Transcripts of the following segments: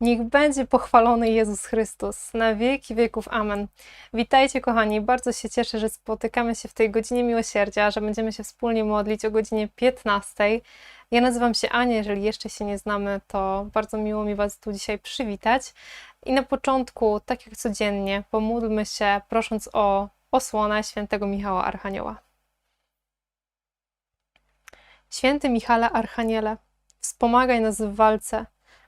Niech będzie pochwalony Jezus Chrystus na wieki wieków. Amen. Witajcie, kochani. Bardzo się cieszę, że spotykamy się w tej godzinie miłosierdzia, że będziemy się wspólnie modlić o godzinie 15. Ja nazywam się Ania. Jeżeli jeszcze się nie znamy, to bardzo miło mi Was tu dzisiaj przywitać. I na początku, tak jak codziennie, pomódlmy się, prosząc o osłonę świętego Michała Archanioła. Święty Michale Archaniele, wspomagaj nas w walce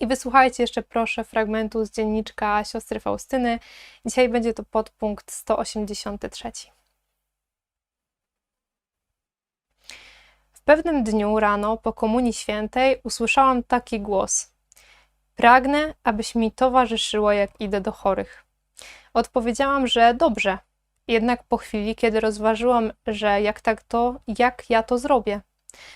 I wysłuchajcie jeszcze proszę fragmentu z dzienniczka siostry Faustyny. Dzisiaj będzie to podpunkt 183. W pewnym dniu rano po Komunii Świętej usłyszałam taki głos: Pragnę, abyś mi towarzyszyło, jak idę do chorych. Odpowiedziałam, że dobrze. Jednak po chwili, kiedy rozważyłam, że jak tak to, jak ja to zrobię?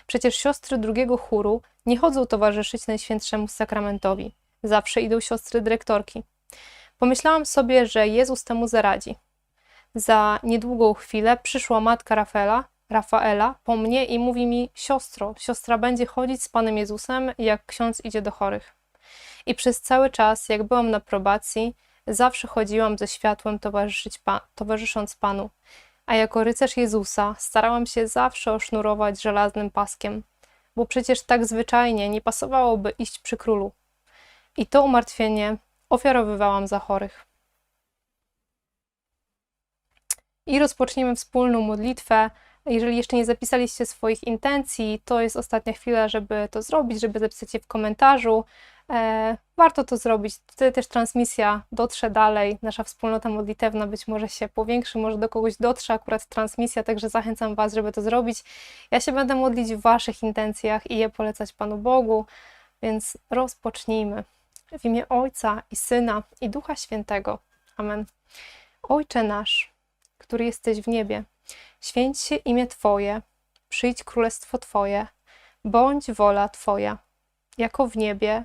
Przecież siostry drugiego chóru nie chodzą towarzyszyć Najświętszemu Sakramentowi. Zawsze idą siostry dyrektorki. Pomyślałam sobie, że Jezus temu zaradzi. Za niedługą chwilę przyszła matka Rafaela, Rafaela po mnie i mówi mi: Siostro, siostra będzie chodzić z Panem Jezusem, jak ksiądz idzie do chorych. I przez cały czas, jak byłam na probacji, zawsze chodziłam ze światłem towarzyszyć pa, towarzysząc Panu. A jako rycerz Jezusa starałam się zawsze osznurować żelaznym paskiem, bo przecież tak zwyczajnie nie pasowałoby iść przy królu. I to umartwienie ofiarowywałam za chorych. I rozpoczniemy wspólną modlitwę Jeżeli jeszcze nie zapisaliście swoich intencji, to jest ostatnia chwila, żeby to zrobić, żeby zapisać je w komentarzu. E, warto to zrobić. Wtedy też transmisja dotrze dalej. Nasza wspólnota modlitewna być może się powiększy, może do kogoś dotrze akurat transmisja, także zachęcam Was, żeby to zrobić. Ja się będę modlić w Waszych intencjach i je polecać Panu Bogu, więc rozpocznijmy. W imię Ojca i Syna i Ducha Świętego. Amen. Ojcze nasz, który jesteś w niebie, święć się imię Twoje, przyjdź królestwo Twoje, bądź wola Twoja, jako w niebie,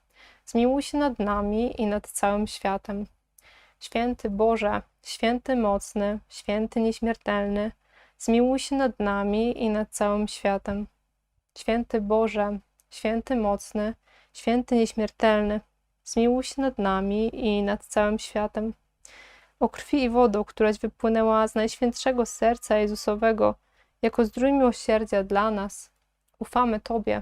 zmiłuj się nad nami i nad całym światem. Święty Boże, święty mocny, święty nieśmiertelny, zmiłuj się nad nami i nad całym światem. Święty Boże, święty mocny, święty nieśmiertelny, zmiłuj się nad nami i nad całym światem. O krwi i wodą, któraś wypłynęła z najświętszego serca Jezusowego, jako zdrój miłosierdzia dla nas, ufamy Tobie.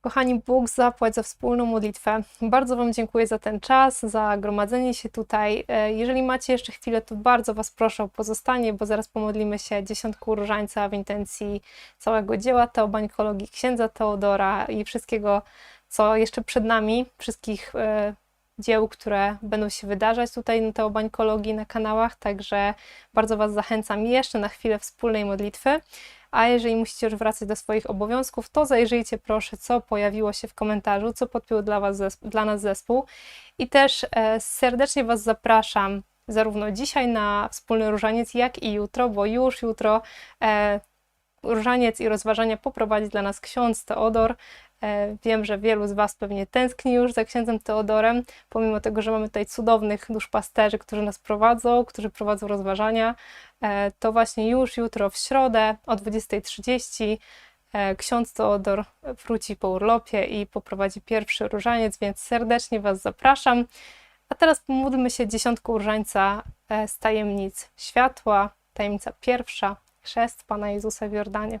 Kochani, Bóg zapłać za wspólną modlitwę. Bardzo Wam dziękuję za ten czas, za gromadzenie się tutaj. E, Jeżeli macie jeszcze chwilę, to bardzo Was proszę o pozostanie, bo zaraz pomodlimy się dziesiątku różańca w intencji całego dzieła teobańkologii księdza Teodora i wszystkiego, co jeszcze przed nami, wszystkich e, dzieł, które będą się wydarzać tutaj na teobańkologii na kanałach, także bardzo Was zachęcam jeszcze na chwilę wspólnej modlitwy. A jeżeli musicie już wracać do swoich obowiązków, to zajrzyjcie proszę, co pojawiło się w komentarzu, co podpiął dla, was dla nas zespół. I też e, serdecznie Was zapraszam zarówno dzisiaj na wspólny różaniec, jak i jutro, bo już jutro e, różaniec i rozważania poprowadzi dla nas ksiądz Teodor. E, Wiem, że wielu z Was pewnie tęskni już za księdzem Teodorem, pomimo tego, że mamy tutaj cudownych duszpasterzy, którzy nas prowadzą, którzy prowadzą rozważania. E, To właśnie już jutro w środę o 20.30 e, ksiądz Teodor wróci po urlopie i poprowadzi pierwszy różaniec, więc serdecznie Was zapraszam. A teraz pomódlmy się dziesiątką różańca z tajemnic światła, tajemnica pierwsza, chrzest Pana Jezusa w Jordanie.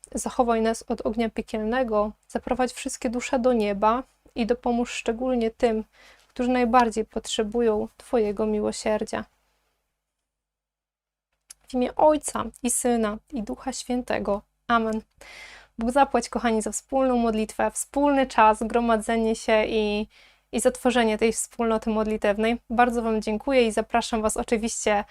zachowaj nas od ognia piekielnego, zaprowadź wszystkie dusze do nieba i dopomóż szczególnie tym, którzy najbardziej potrzebują Twojego miłosierdzia. W imię Ojca i Syna i Ducha Świętego. Amen. Bóg zapłać, kochani, za wspólną modlitwę, wspólny czas, gromadzenie się i, i zatworzenie tej wspólnoty modlitewnej. Bardzo Wam dziękuję i zapraszam Was oczywiście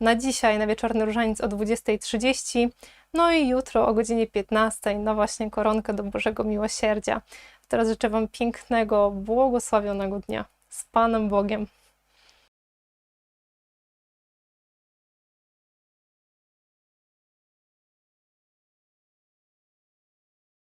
na dzisiaj, na wieczorny różaniec o 20.30, no i jutro o godzinie 15.00 na właśnie koronkę do Bożego Miłosierdzia. Teraz życzę Wam pięknego, błogosławionego dnia. Z Panem Bogiem.